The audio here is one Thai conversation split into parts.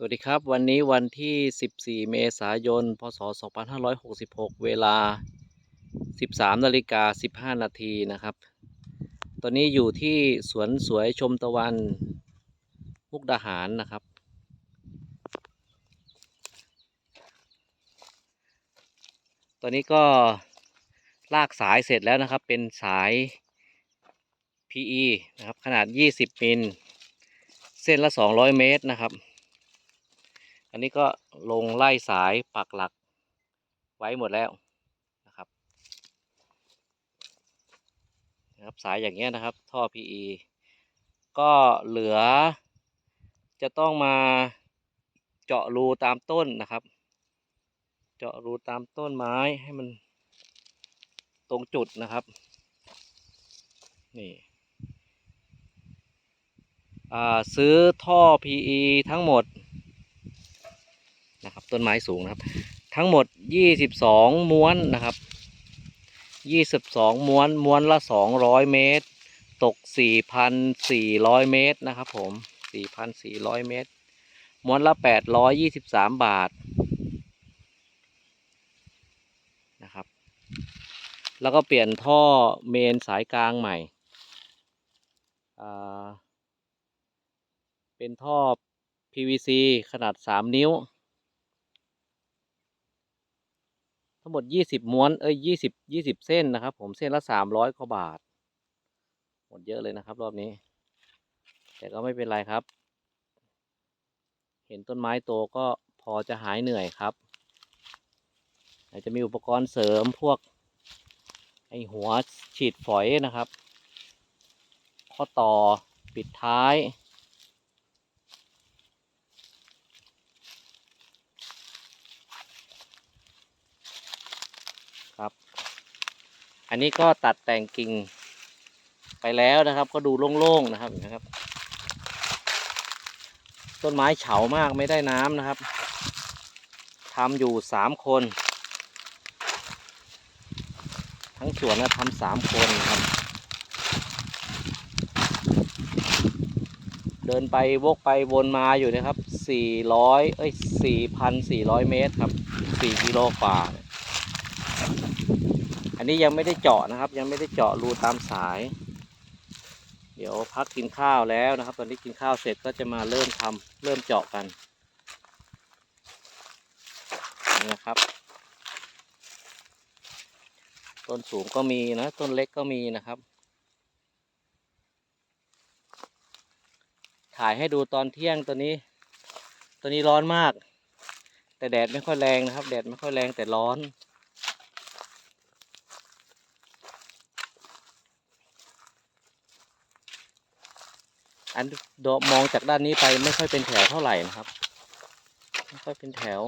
สวัสดีครับ วันนี้วันที่ 14 เมษายน พศ 2566 เวลา 13นาฬิกา15 นาทีนะครับ ตอนนี้อยู่ที่สวนสวยชมตะวันมุกดาหารนะครับ ตอนนี้ก็ลากสายเสร็จแล้วนะครับ เป็นสาย PE นะครับ ขนาด 20 มิล เส้นละ 200 เมตรนะครับ นนี้ก็ลงไล่สายปักหลักไว้หมดแล้วนะครับนะครับ สายอย่างเงี้ยนะครับ ท่อ PE ก็เหลือจะต้องมาเจาะรูตามต้นนะครับ เจาะรูตามต้นไม้ให้มันตรงจุดนะครับ นี่อ่าซื้อท่อ PE ทั้งหมด นะครับ ต้นไม้สูงนะครับ ทั้งหมด 22 ม้วนนะครับ 22 ม้วน ม้วนละ 200 เมตร ตก 4,400 เมตรนะครับผม 4,400 เมตร ม้วนละ 823 บาทนะครับ แล้วก็เปลี่ยนท่อเมนสายกลางใหม่ เป็นท่อ PVC ขนาด 3 นิ้ว ทั้งหมด20ม้วนเอ้ย20 20เส้นนะครับ ผมเส้นละ300กว่าบาท หมดเยอะเลยนะครับ รอบนี้ แต่ก็ไม่เป็นไรครับ เห็นต้นไม้โตก็พอจะหายเหนื่อยครับอาจจะมีอุปกรณ์เสริมพวกไอหัวฉีดฝอยนะครับ ข้อต่อปิดท้าย ครับ อันนี้ก็ตัดแต่งกิ่งไปแล้วนะครับ ก็ดูโล่งๆนะครับนะครับ ต้นไม้เฉามากไม่ได้น้ำนะครับทำอยู่สามคน ทั้งสวนนะทำสามคนครับ เดินไปวกไปวนมาอยู่นะครับสี่ร้อยเอ้ยสี่พันสี่ร้อยเมตรครับสี่กิโลกว่า อันนี้ยังไม่ได้เจาะนะครับ ยังไม่ได้เจาะรูตามสาย เดี๋ยวพักกินข้าวแล้วนะครับ ตอนนี้กินข้าวเสร็จก็จะมาเริ่มทำเริ่มเจาะกันนี่นะครับ ต้นสูงก็มีนะ ต้นเล็กก็มีนะครับ ถ่ายให้ดูตอนเที่ยงตัวนี้ ตัวนี้ร้อนมาก แต่แดดไม่ค่อยแรงนะครับ แดดไม่ค่อยแรงแต่ร้อน อันดมองจากด้านนี้ไปไม่ค่อยเป็นแถวเท่าไหร่นะครับ ไม่ค่อยเป็นแถว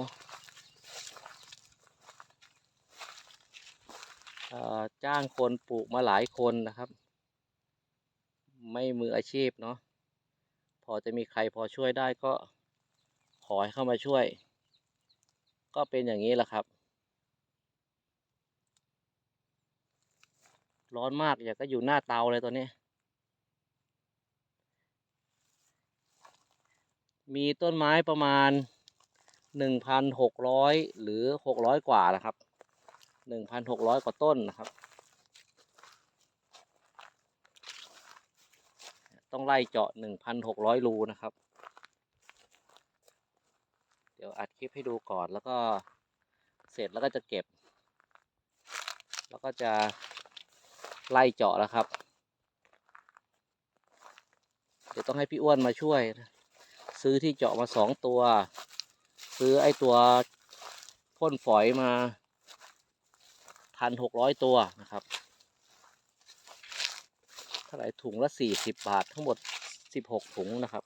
จ้างคนปลูกมาหลายคนนะครับ ไม่มืออาชีพเนาะพอจะมีใครพอช่วยได้ก็ขอให้เข้ามาช่วย ก็เป็นอย่างนี้แหละครับ ร้อนมากอยากก็อยู่หน้าเตาเลยตอนนี้ มีต้นไม้ประมาณหนึ่งพันหกร้อยหรือหกร้อยกว่านะครับหนึ่งพันหกร้อยกว่าต้นนะครับ ต้องไล่เจาะหนึ่งพันหกร้อยรูนะครับ เดี๋ยวอัดคลิปให้ดูก่อนแล้วก็เสร็จแล้วก็จะเก็บ แล้วก็จะไล่เจาะแล้วครับ เดี๋ยวต้องให้พี่อ้วนมาช่วยนะ ซื้อที่เจาะมาสองตัว ซื้อไอ้ตัวพ่นฝอยมาพันหกร้อยตัวนะครับเท่าไหร่ถุงละสี่สิบบาททั้งหมดสิบหกถุงนะครับ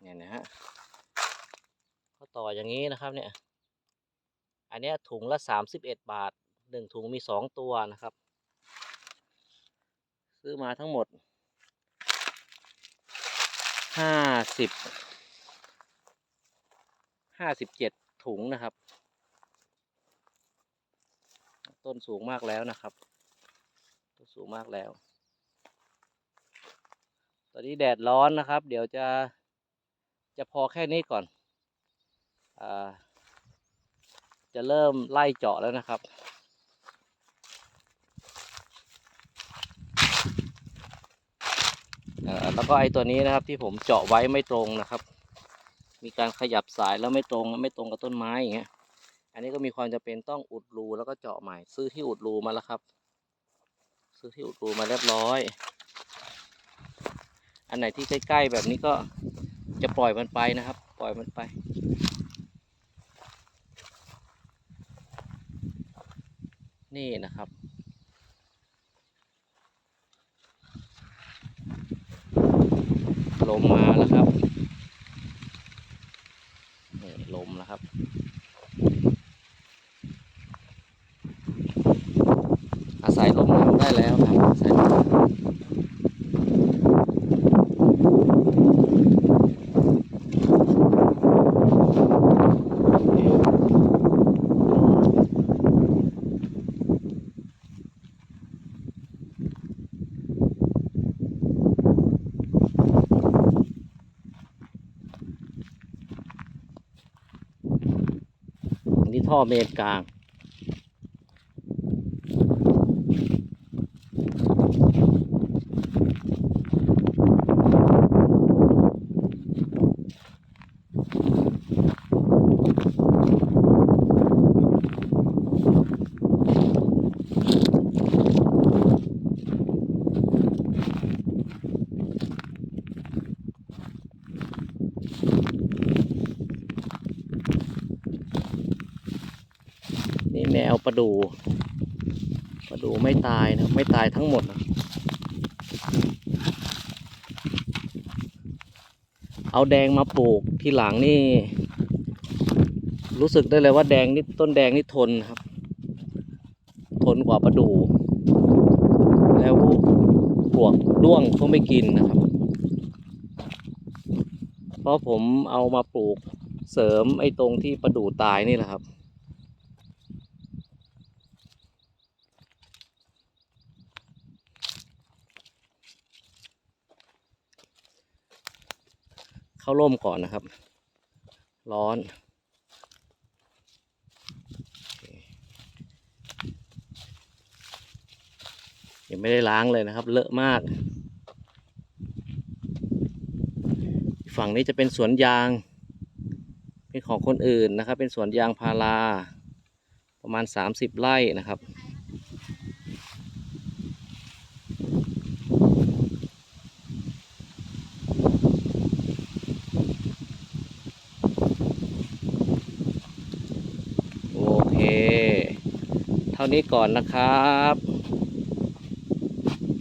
เนี่ยนะฮะเขาต่ออย่างนี้นะครับเนี่ย อันนี้ถุงละสามสิบเอ็ดบาท หนึ่งถุงมีสองตัวนะครับ ซื้อมาทั้งหมดห้าสิบห้าสิบเจ็ดถุงนะครับ ต้นสูงมากแล้วนะครับ ต้นสูงมากแล้ว ตอนนี้แดดร้อนนะครับ เดี๋ยวจะจะพอแค่นี้ก่อน อ่า จะเริ่มไล่เจาะแล้วนะครับ เอ่อ แล้วก็ไอ้ตัวนี้นะครับที่ผมเจาะไว้ไม่ตรงนะครับ มีการขยับสายแล้วไม่ตรงไม่ตรงกับต้นไม้อย่างเงี้ย อันนี้ก็มีความจำเป็นต้องอุดรูแล้วก็เจาะใหม่ ซื้อที่อุดรูมาแล้วครับ ซื้อที่อุดรูมาเรียบร้อย อันไหนที่ใกล้ๆแบบนี้ก็จะปล่อยมันไปนะครับ ปล่อยมันไปนี่นะครับ ลมมาแล้วครับนี่ลมแล้วครับ อาศัยลมหนาวได้แล้วครับอาศัยลมห นี่ท่อเมนกลาง นี่แมว ประดูประดูไม่ตายนะไม่ตายทั้งหมดนะเอาแดงมาปลูกที่หลังนี่ รู้สึกได้เลยว่าแดงนี่ต้นแดงนี่ทนครับ ทนกว่าประดู แล้วปลวกด้วงก็ไม่กินนะครับ เพราะผมเอามาปลูกเสริมไอ้ตรงที่ประดูตายนี่แหละครับ เข้าร่มก่อนนะครับ ร้อน ยังไม่ได้ล้างเลยนะครับ เลอะมาก ฝั่งนี้จะเป็นสวนยาง เป็นของคนอื่นนะครับ เป็นสวนยางพารา ประมาณ 30 ไร่นะครับ โอเค เท่า นี้ก่อนนะครับ